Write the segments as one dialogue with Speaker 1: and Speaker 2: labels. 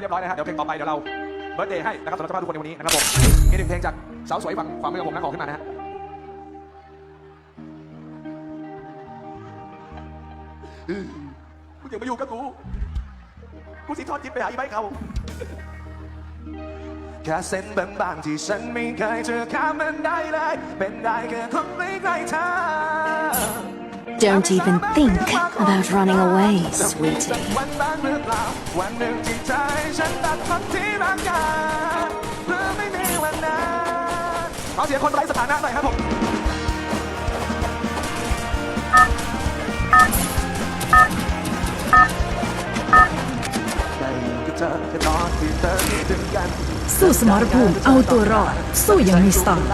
Speaker 1: เรียบร้อยนะฮะเดี๋ยวเพลงต่อไปเดี๋ยวเราเบิร์ดเดย์ให้นะครับสำหรับเจ้าภาพทุกคนในวันนี้นะครับผมมีหนึ่งเพลงจากสาวสวยฝั่งขวามือของผมนะขอขึ้นมานะฮะกูอย่ามาอยู่กับกูกูสิทอดจิตไปหาอีไบเขาแค่เส้นบางๆที่ฉันไม่เคยเจอข้ามมันได้เลย เป็นได้แค่คนไม่ใกล้เธอ
Speaker 2: Don't even think about running away,
Speaker 1: จะมีสัก
Speaker 2: sweetie.
Speaker 1: วันบ้างหรือเปล่าวันหนึ่งที่ใจฉันตัดคนที่รักกันเพื่อไม่มีวันนั้นขอเสียงคนไร้สถานะหน่อยครับผม ได้อยู่กับเธอแค่ตอนที่เธอคิดถึงกัน
Speaker 3: สู้สมรภูมิเอาตัวรอด สู้อยังมีสไตล์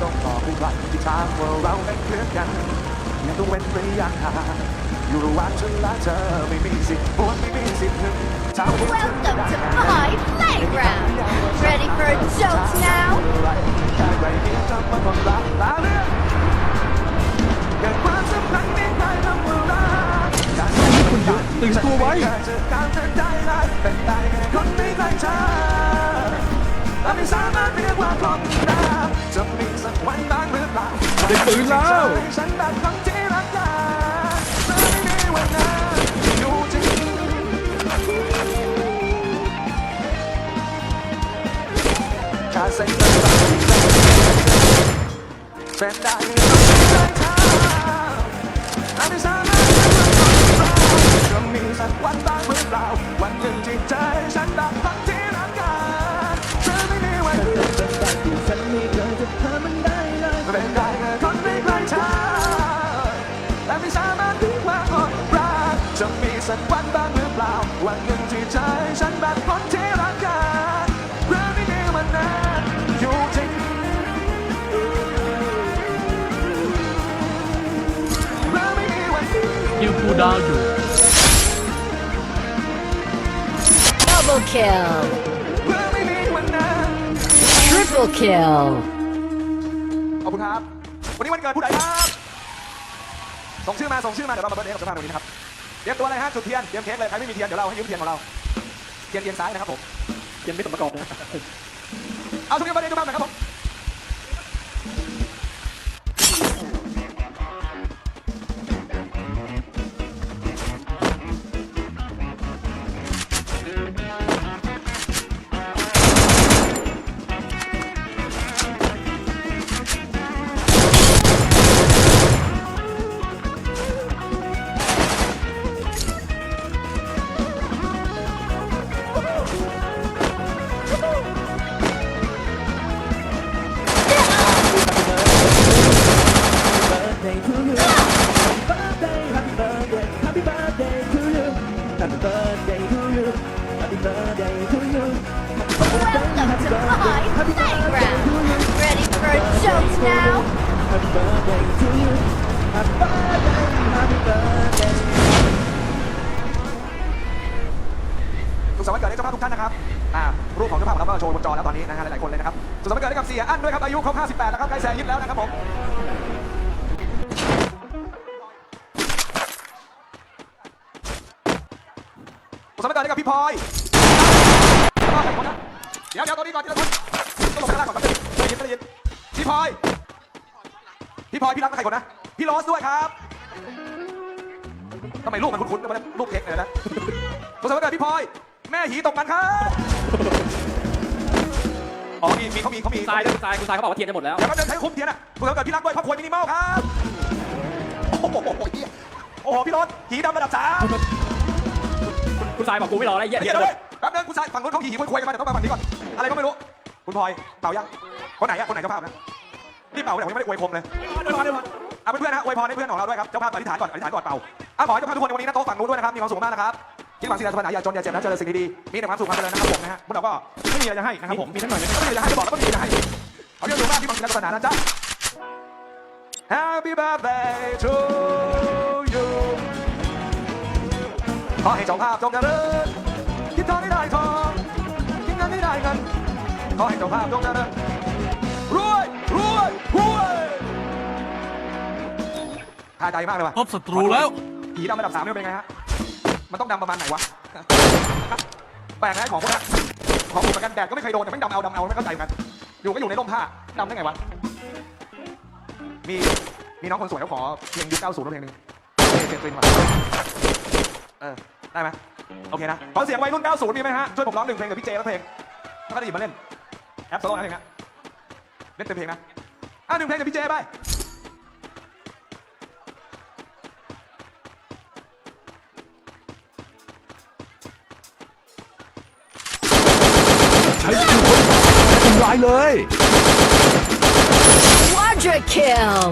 Speaker 1: ต้องบอกให้ใครที่ทางว่าเราเป็นเพื่อนกันยัง ต้องเว้นระยะห่างอยู่ระหว่างฉันและเธอไม่มีสิทธิ์พูดไม่มีสิทธิ์หนึ่งเท่าที่ฉัน
Speaker 4: Welcome to my playground. Ready for a joke now?
Speaker 1: แค่ไรนี้ทำมาความรักลาเรื่องเกิดความสัมพันธ์ในใจทำมารักการที่คุณยุตื่นตัวไว้ จะการเธอได้ไรเป็นได้แค่คนไม่ใกล้เธอและไม่สามารถเรียกว่าพร้อมได้จะมีสักวันบ้างหรือเปล่า
Speaker 5: เด็กตื่นแล้ว
Speaker 1: ฉันแบบคนที่ แฟนได้ วันนี้คิว
Speaker 5: คูล
Speaker 1: ดาวน์อยู่
Speaker 2: Double kill.
Speaker 1: เพื่อไม่มีวันนั้น
Speaker 2: Triple kill.
Speaker 1: ขอบคุณครับ วันนี้วันเกิดผู้ใดครับ ส่งชื่อมา ส่งชื่อมา เดี๋ยวเรามาเบิร์ดเดย์กับเจ้าภาพวันนี้นะครับเตรียมตัวเลยฮะ จุดเทียน เตรียมเค้กเลย ใครไม่มีเทียน เดี๋ยวเราให้ยืมเทียนของเรา เทียนเทียนซ้ายนะครับผม
Speaker 5: ยังไม่สมประกอบนะ
Speaker 1: เอาช่วยกันเบิร์ดเดย์เจ้าภาพหน่อยครับผม
Speaker 4: joke now?
Speaker 1: สุขสันต์วันเกิดให้เจ้าภาพทุกท่านนะครับอ่ารูปของเจ้าภาพของเราก็โชว์บนจอแล้วตอนนี้นะฮะหลายๆคนเลยนะครับสุขสันต์วันเกิดให้กับเสียอั้นด้วยครับอายุครบ58แล้วครับใกล้แซงยิบแล้วนะครับผมสุขสันต์วันเกิดให้กับพี่พลอยเดี๋ยวเดี๋ยวตัวนี้ก่อนทีละคน พี่พลอย พี่พลอยพี่รักใครคนนะ พี่โรสด้วยครับทำไมรูปมันคุ้นๆกันวะเนี่ยรูปเค้กเลยนะสุขสันต์วันเกิดพี่พลอย แม่หีตกมันครับ อ๋อมีมีเขามีเขามี
Speaker 5: ทรายด้วยคุณทรายคุณทรายเขาบอกว่าเทียนจะหมดแล้ว
Speaker 1: เดี๋ยวก็เดินใช้คุมเทียนอะสุขสันต์วันเกิดพี่รักด้วยครอบครัวมินิมอลครับ โอ้โหเหี้ยโอ้โหพี่รถหีดำระดับสาม
Speaker 5: คุณทรายบอกกูไม่รอแล้วเหี้ย
Speaker 1: เดี๋
Speaker 5: เที
Speaker 1: ย
Speaker 5: ยน
Speaker 1: ว
Speaker 5: จะหม
Speaker 1: เล
Speaker 5: ด
Speaker 1: ยแป๊บนึงคุณชายฝั่งนู้นเขาหีหีคุยๆกันมาเดี๋ยวต้องมาฝั่งนี้ก่อน อะไรก็ไม่รู้ คุณพลอยเป่ายังคนไหนอะคนไหนเจ้าภาพนะ นี่เป่าเนี่ยผมยังไม่ได้อวยพรเลยอวยพรอวยพรอะเพื่อนๆนะอวยพรให้เพื่อนของเราด้วยครับ เจ้าภาพอธิษฐานก่อน อธิษฐานก่อนเป่าอะขอให้เจ้าภาพทุกคนในวันนี้นะโต๊ะฝั่งนู้นด้วยนะครับ มีความสุขมากนะครับคิดหวังสิ่งใดสมปรารถนาอย่าจนอย่าเจ็บนะเจริญสิ่งดีๆมีแต่ความสุขความเจริญนะครับผมนะฮะพวกเราก็ไม่มีอะไรจะให้นะครับผม มีทั้งหน่อยไม่มีอะไรจะให้จะบอกแล้วก็มีอะไรจะให้เอาเรื่องสุขภาพที่หวังสิ่งใดสมปรารถนานะจ๊ะ Happy birthday to you ขอให้เจ้าภาพจงเจริญคิดทองได้ได้ทองคิดเงินได้ได้เงินขอให้เจ้าภาพจงเจริญ คาใจมากเลยว่ะ
Speaker 6: พบศัตรูแล้ว
Speaker 1: ผีดำระดับสามนี่เป็นไงฮะ มันต้องดำประมาณไหนวะ แปลกนะของพวกนี้ของผมเหมือนกันแดดก็ไม่เคยโดนแต่ไม่งดำเอาดำเอาไม่เข้าใจเหมือนกัน อยู่ก็อยู่ในร่มผ้าดำได้ไงวะ มีมีน้องคนสวยเขาขอเพลงยุค90แล้วเพลงหนึงเท่เท่เป็นว่ะเออได้ไหมโอเคนะขอเสียงวัยรุ่น 90 มีไหมฮะ ช่วยผมร้องหนึ่งเพลงกับพี่เจแล้วเพลงแล้วก็ได้หยิบมาเล่นแอปโซโล่นะเพลงนะเล่นเป็นเพลงนะ อะหนึ่งเพลงกับพี่เจไป
Speaker 6: ใช้สกิลค้นหาและทำลายเลย
Speaker 2: Quadra kill!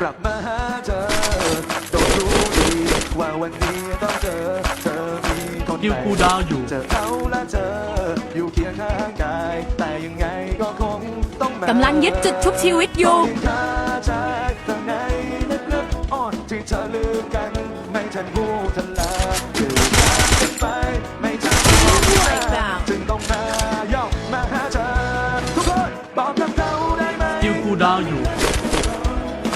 Speaker 1: กลับมาหาเธอต้องรู้ดีว่าวันนี้ต้องเจอเธอมีคน
Speaker 5: คิว
Speaker 1: ใหม่
Speaker 5: กูดาวอยู่
Speaker 1: เจอเขาและเธอำ
Speaker 3: ลังยึดจุดชุบชีวิตอยู่
Speaker 1: องคาใจข้างในลึกๆอ่อนที่เธอลืมกันไม่ทันพูดทันลาคือจากกันไปไม่ทันพูดลาจึงต้องมาย่องมาหาเธอทุกคนบอกกับเขาได้ไหม
Speaker 5: คิวกูดาวอยู่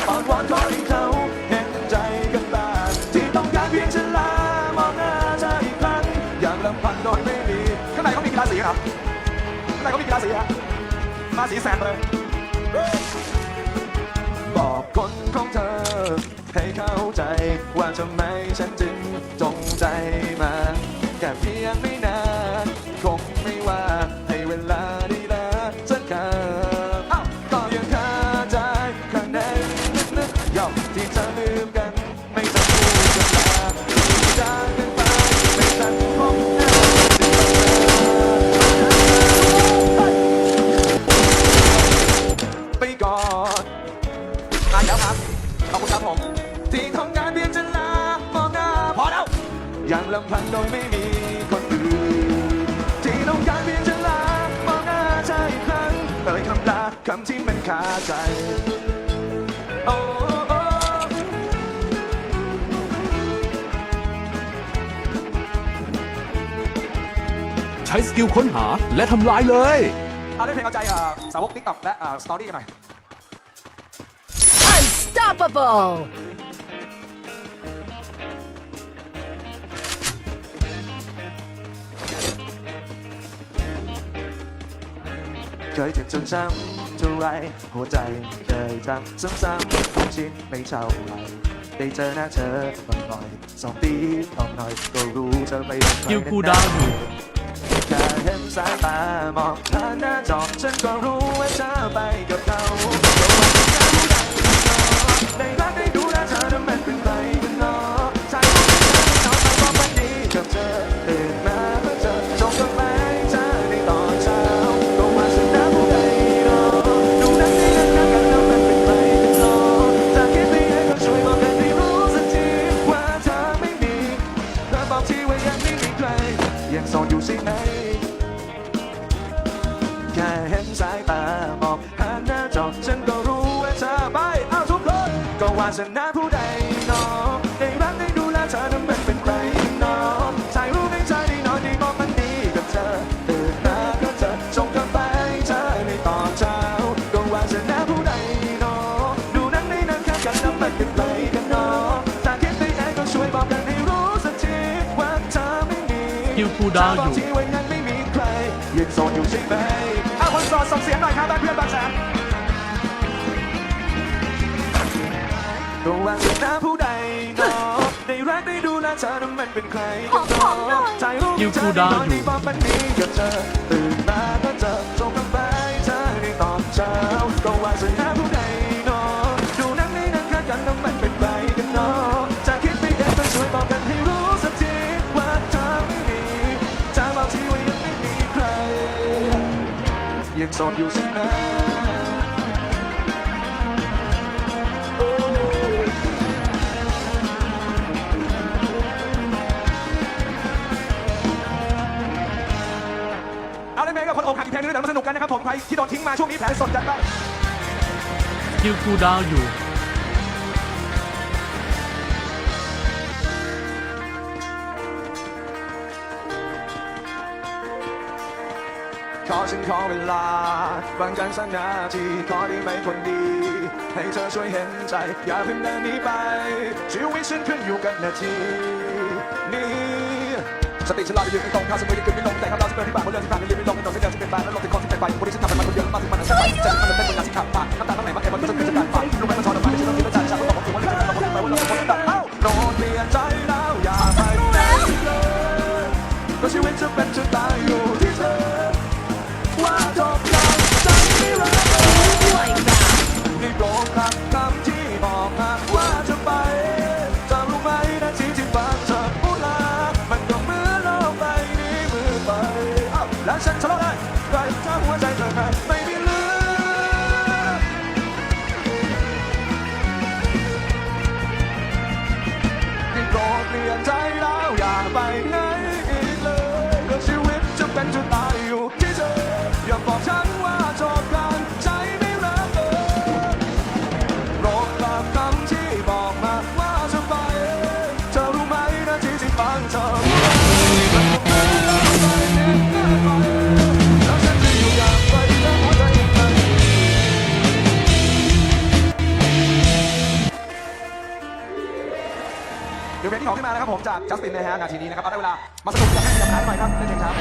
Speaker 1: อ่อนวอนขอให้เขาเห็นใจกันบ้างที่ต้องการเพียงฉันลามองหน้าเธออีกครั้งอย่างลำพังโดยไม่มีข้างในเขามีกีฬาสีครับข้างในเขามีกีฬาสีฮะ มาสีแสดเลย บอกคนของเธอ ให้เข้าใจว่าทำไมฉันจึงจงใจมาแค่เพียงไม่นาน คงไม่ว่าให้เวลาได้ละสักคำอ้าวก็ยังคาใจข้างในลึกๆย่อมที่เธอลืมกัน ไม่ทันพูดกันลาจา อย่างลำพังโดยไม่มีคนอื่น ที่ต้องการเพียงจะลามองหน้าเธออีกครั้งเอ่ยคำลาคำที่มันคาใจโอ้โอ้
Speaker 6: ใช้สกิลค้นหาและทำลายเลย
Speaker 1: เอาเล่นเพลงเอาใจเอ่อสาวกติ๊กต็อกและสตอรี่กันหน่อย
Speaker 2: Unstoppable!
Speaker 1: เคยเจ็บจนช้ำเท่าไรหัวใจเคยทำซ้ำๆทุกชิ้นไม่เท่าไหรได้เจอหน้าเธอบ่อยๆสองปีทองหน่อยก็รู้เธอไม่เป็นใคร
Speaker 5: คิวกูดาวอยู่
Speaker 1: แค่เห็นสายตามองผ่านหน้าจอฉันก็รู้ว่าเธอไปกับเขา คิวกูดาวอยู่ที่ว่ายังไม่มีใครยังโสดอยู่ใช่ไหมอ้าวคนโสดส่งเสียงหน่อยครับบ้านเพื่อนบางแสนก็ว่าจะหน้าผู้ใดเนาะได้รักได้ดูแลเธอนั้นมันเป็นใครกันเนาะใจรู้
Speaker 5: คิว
Speaker 1: เธ
Speaker 5: กู
Speaker 1: อ
Speaker 5: ดาว
Speaker 1: นอน
Speaker 5: อยู่
Speaker 1: ในบอกมันดีกับเธอตื่นมาก็เจอส่งกาแฟให้เธอในตอนเช้าก็ว่าจะหน้า สดอยู่ใช่ไหมโอ้เอาเลยไหมกับคนอกหักอีกเพลงนึงเดี๋ยวมาสนุกกันนะครับผมใครที่โดนทิ้งมาช่วงนี้แผลสดจัดไป
Speaker 5: คิวกูดาวอยู่
Speaker 1: ขอฉันขอเวลาบางกันสักนาทีขอได้ไหมคนดี ให้เธอช่วยเห็นใจ อย่าเพิ่งเดินหนีไป ชีวิตฉันขึ้นอยู่กับนาทีนี้สติฉันลอยไปยืนตรงข้าสมุยยังขึ้นไม่ลงแต่คำเราจะเป็นที่ปากคนเรื่องที่ผ่านในยืนไม่ลงในตอนที่เดินที่เป็นบ้านแล้วลงเป็นคนที่เป็นไปคนที่ฉันทำเป็นมันคนเดียวมาถึงมันจะไปจะมันจะเป็นงานที่ขับมาน้ำตาตั้งไหนมาเอ็มมันจะเกิดจากการฝันรู้ไหมมันชอนออกมาในชีวิตที่เป็นใจฉันต้องบอกว่าวันนี้ฉันต้องบอกว่าเราคนดังเอ้าโปรดเปลี่ยนใจแล้ รถ้าหั จากจัสตินนะฮะนาทีนี้นะครับเอาได้เวลามาสนุกกับเพลงที่สำคัญหน่อยครับเล่นเพลงช้า